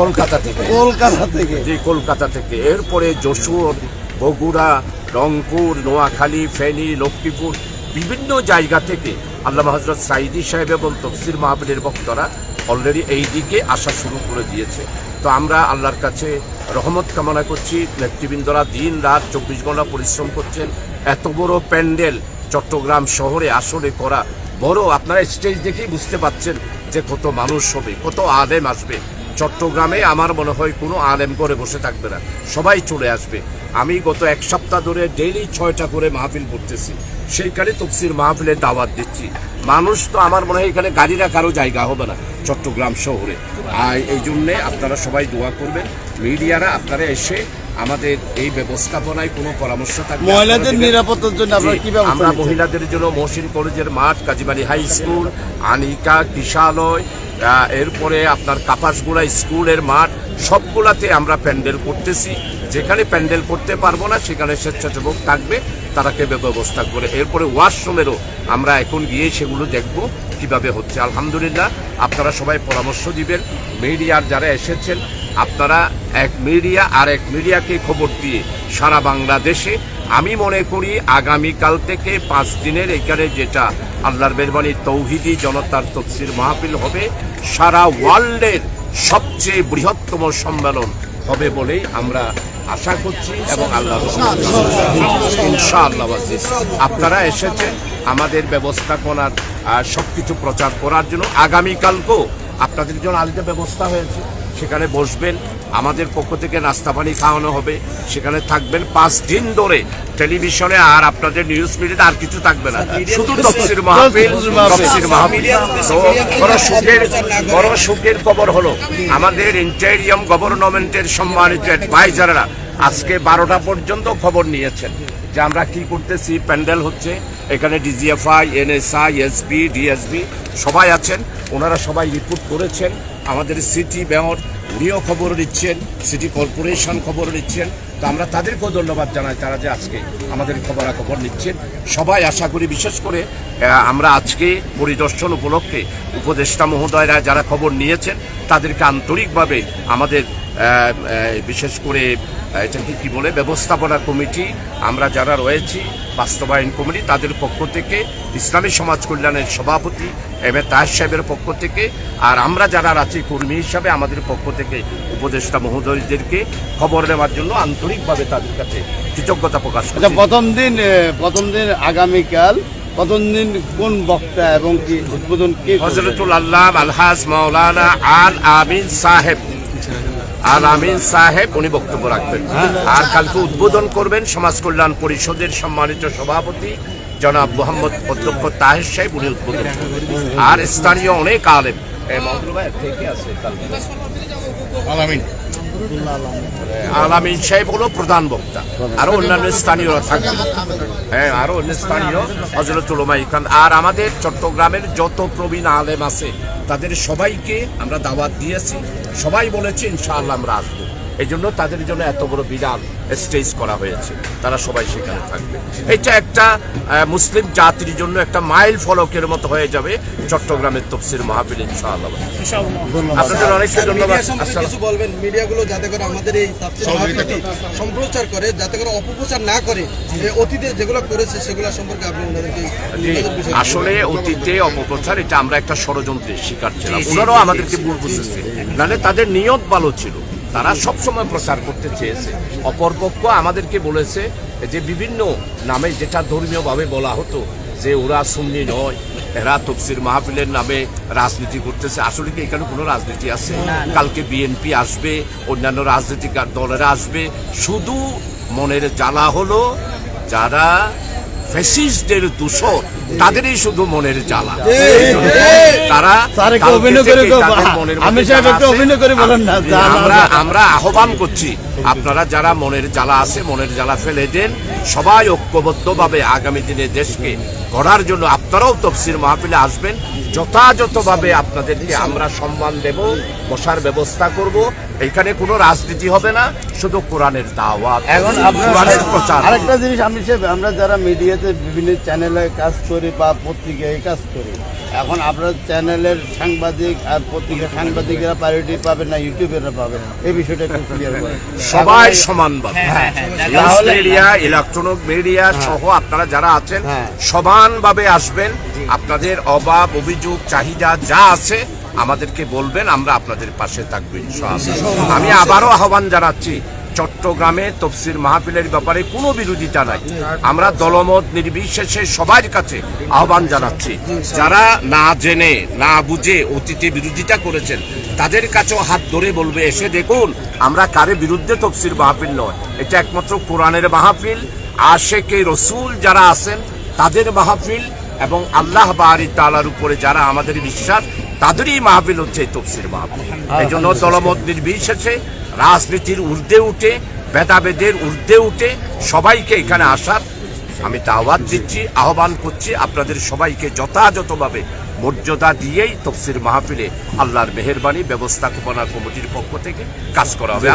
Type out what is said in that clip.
কলকাতা থেকে। কলকাতা থেকে? জি কলকাতা থেকে। এরপরে যশোর বগুড়া রংপুর নোয়াখালী ফেনী লক্ষ্মীপুর বিভিন্ন জায়গা থেকে আল্লাহ হজরত সাইদি সাহেব এবং তফসির মাহবিলের বক্তরা অলরেডি এই দিকে আসা শুরু করে দিয়েছে। তো আমরা আল্লাহর কাছে রহমত কামনা করছি। নেতৃবৃন্দরা দিন রাত চব্বিশ ঘণ্টা পরিশ্রম করছেন। এত বড় প্যান্ডেল চট্টগ্রাম শহরে আসলে করা বড়। আপনারা স্টেজ দেখেই বুঝতে পাচ্ছেন যে কত মানুষ হবে কত আদেম আসবে। চট্টগ্রামে আমার মনে হয় কোনো আলেম করে বসে থাকবে না। সবাই চলে আসবে। আমি গত এক সপ্তাহ ধরে ডেইলি ছয়টা করে মাহফিল করতেছি। সেইখানে তফসির মাহফিলে দাওয়াত দিচ্ছি। মানুষ তো আমার মনে হয় এখানে গাড়ি রাখারও জায়গা হবে না চট্টগ্রাম শহরে। আর এই জন্যে আপনারা সবাই দোয়া করবেন। মিডিয়ারা আপনারা এসে আমাদের এই ব্যবস্থাপনায় কোনো পরামর্শ থাকবে মহিলাদের নিরাপত্তার জন্য কি আমরা মহিলাদের জন্য মহসিন কলেজের মাঠ কাজীবাড়ি হাই স্কুল আনিকা কিশালয় এরপরে আপনার কাপাসগুড়া স্কুলের মাঠ, সবগুলাতে আমরা প্যান্ডেল করতেছি। যেখানে প্যান্ডেল করতে পারব না, সেখানে স্বেচ্ছাসেবক থাকবে তারাকে ব্যবস্থা করে। এরপরে ওয়াশরুমেরও আমরা এখন গিয়ে সেগুলো দেখব, কীভাবে হচ্ছে। আলহামদুলিল্লাহ, আপনারা সবাই পরামর্শ দিবেন। মিডিয়ার যারা এসেছেন, আপনারা এক মিডিয়া আর এক মিডিয়াকে খবর দিয়ে সারা বাংলাদেশে, আমি মনে করি আগামীকাল থেকে পাঁচ দিনের এখানে যেটা আল্লাহর মেহরবানি তৌহিদি জনতার তফসির মাহফিল হবে। সারা ওয়ার্ল্ডের সবচেয়ে বৃহত্তম সম্মেলন হবে বলেই আমরা আশা করছি এবং আল্লাহ ইনশাআল্লাহ। আপনারা এসেছেন আমাদের ব্যবস্থাপনার সব কিছু প্রচার করার জন্য। আগামীকালকেও আপনাদের জন্য আলাদা ব্যবস্থা হয়েছে। সেখানে বসবেন আমাদের পক্ষ থেকে নাস্তা পানি খাওয়ানো হবে। সেখানে থাকবেন পাঁচ দিন ধরে টেলিভিশনে আর আপনাদের নিউজ মিডিয়াতে আর কিছু থাকবে না। শুধু তফসির মাহফিল তফসির মাহফিল। তো বড় সুখের বড় সুখের খবর হলো আমাদের ইন্টেরিয়াম গভর্নমেন্টের সম্মানিত অ্যাডভাইজাররা আজকে বারোটা পর্যন্ত খবর নিয়েছেন যে আমরা কি করতেছি। প্যান্ডেল হচ্ছে এখানে ডিজিএফআই এনএসআই এসবি ডিএসবি সবাই আছেন। ওনারা সবাই রিপোর্ট করেছেন, আমাদের সিটি মেয়র উনিও খবর নিচ্ছেন সিটি কর্পোরেশন খবর নিচ্ছেন। তো আমরা তাদেরকেও ধন্যবাদ জানাই তারা যে আজকে আমাদের খবরাখবর নিচ্ছেন। সবাই আশা করি, বিশেষ করে আমরা আজকে পরিদর্শন উপলক্ষে উপদেষ্টা মহোদয়রা যারা খবর নিয়েছেন, তাদেরকে আন্তরিকভাবে আমাদের বিশেষ করে এটাকে কি বলে ব্যবস্থাপনা কমিটি আমরা যারা রয়েছি বাস্তবায়ন কমিটি তাদের পক্ষ থেকে ইসলামী সমাজ কল্যাণের সভাপতি এম এ তাহের সাহেবের পক্ষ থেকে আর আমরা যারা আছি কর্মী হিসাবে আমাদের পক্ষ থেকে উপদেষ্টা মহোদয়দেরকে খবর নেওয়ার জন্য আন্তরিকভাবে তাদের কাছে কৃতজ্ঞতা প্রকাশ আচ্ছা প্রথম দিন প্রথম দিন আগামীকাল প্রথম দিন কোন বক্তা এবং কি উদ্বোধন কে হজরতুল আল্লাহ আলহাজ মাওলানা আল আমিন সাহেব। আল আমিন সাহেব উনি বক্তব্য রাখবেন। আর কালকে উদ্বোধন করবেন সমাজ কল্যাণ পরিষদের সম্মানিত সভাপতি জনাব মোহাম্মদ অধ্যক্ষ তাহের সাহেব উনি উদ্বোধন করবেন। আর স্থানীয় অনেক আলেম আলামিন। সাহেব হলো প্রধান বক্তা। আরও অন্যান্য স্থানীয়রা থাকবে। হ্যাঁ আরও অন্য স্থানীয় হজরতুল খান আর আমাদের চট্টগ্রামের যত প্রবীণ আলেম আছে, তাদের সবাইকে আমরা দাওয়াত দিয়েছি। সবাই বলেছে, ইনশাআল্লাহ আমরা আসব। এই জন্য তাদের জন্য এত বড় বিরাট স্টেজ করা হয়েছে। তারা সবাই সেখানে থাকবে। এটা একটা মুসলিম জাতির জন্য একটা মাইল ফলকের মতো হয়ে যাবে চট্টগ্রামের তফসির মাহফিল ইনশাআল্লাহ। আপনাদের অনেককে ধন্যবাদ। আসসালাম কিছু বলবেন? মিডিয়াগুলো যাতে করে আমাদের এই সম্প্রচার করে যাতে করে অপপ্রচার না করে অতীতে যেগুলো করেছে সেগুলো সম্পর্কে আপনি আসলে অতীতে অপপ্রচার এটা আমরা একটা ষড়যন্ত্রের শিকার ছিলাম। ওনারাও আমাদেরকে ভুল বুঝেছে। নাহলে তাদের নিয়ত ভালো ছিল। তারা সবসময় প্রচার করতে চেয়েছে। অপরপক্ষ আমাদেরকে বলেছে যে বিভিন্ন নামে যেটা ধর্মীয়ভাবে বলা হতো যে ওরা সুন্নি নয় এরা তফসির মাহফিলের নামে রাজনীতি করতেছে। আসলে কি এখানে কোনো রাজনীতি আছে? কালকে বিএনপি আসবে অন্যান্য রাজনৈতিক দলেরা আসবে। শুধু মনের জ্বালা হলো যারা ফ্যাসিস্টদের দূষণ তাদেরই শুধু মনের জ্বালা। তারা আমরা আমরা আহ্বান করছি আপনারা যারা মনের জ্বালা আছে মনের জ্বালা ফেলে দেন সবাই ঐক্যবদ্ধভাবে আগামী দিনে দেশকে গড়ার জন্য আপনারাও তফসির মাহফিলে আসবেন। যথাযথভাবে আপনাদেরকে আমরা সম্মান দেব বসার ব্যবস্থা করব। এখানে কোনো রাজনীতি হবে না শুধু কোরআনের দাওয়াত এখন আপনার কোরআনের প্রচার। আরেকটা জিনিস আমি আমরা যারা মিডিয়াতে বিভিন্ন চ্যানেলে কাজ করি করি বা পত্রিকায় কাজ করি। এখন আপনার চ্যানেলের সাংবাদিক আর পত্রিকার সাংবাদিকরা প্রায়োরিটি পাবে না ইউটিউবেরা পাবে এই বিষয়টা একটু ক্লিয়ার করেন। সবাই হ্যাঁ, মিডিয়া ইলেকট্রনিক মিডিয়া সহ আপনারা যারা আছেন হ্যাঁ। সমানভাবে আসবেন। আপনাদের অভাব অভিযোগ চাহিদা যা আছে আমাদেরকে বলবেন আমরা আপনাদের পাশে থাকব আমি আবারও আহ্বান জানাচ্ছি চট্টগ্রামে তফসির মাহফিলের ব্যাপারে কোনো বিরোধিতা নাই। আমরা দলমত নির্বিশেষে সবার কাছে আহ্বান জানাচ্ছি। যারা না জেনে না বুঝে অতীতে বিরোধিতা করেছেন তাদের কাছেও হাত ধরে বলবে এসে দেখুন আমরা কারে বিরুদ্ধে তফসির মাহফিল নয়। এটা একমাত্র কোরআনের মাহফিল। আশেকে রসুল যারা আছেন তাদের মাহফিল এবং আল্লাহ বাহারি তালার উপরে যারা আমাদের বিশ্বাস তাদেরই মাহফিল হচ্ছে তফসির মাহফিল। এই জন্য দলমত নির্বিশেষে রাজনীতির ঊর্ধ্বে উঠে ভেদাভেদের ঊর্ধ্বে উঠে সবাইকে এখানে আসার আমি দাওয়াত দিচ্ছি আহ্বান করছি আপনাদের সবাইকে যথাযথভাবে মর্যাদা দিয়েই তফসির মাহফিলে আল্লাহর মেহরবানি ব্যবস্থাপনা কমিটির পক্ষ থেকে কাজ করা হবে।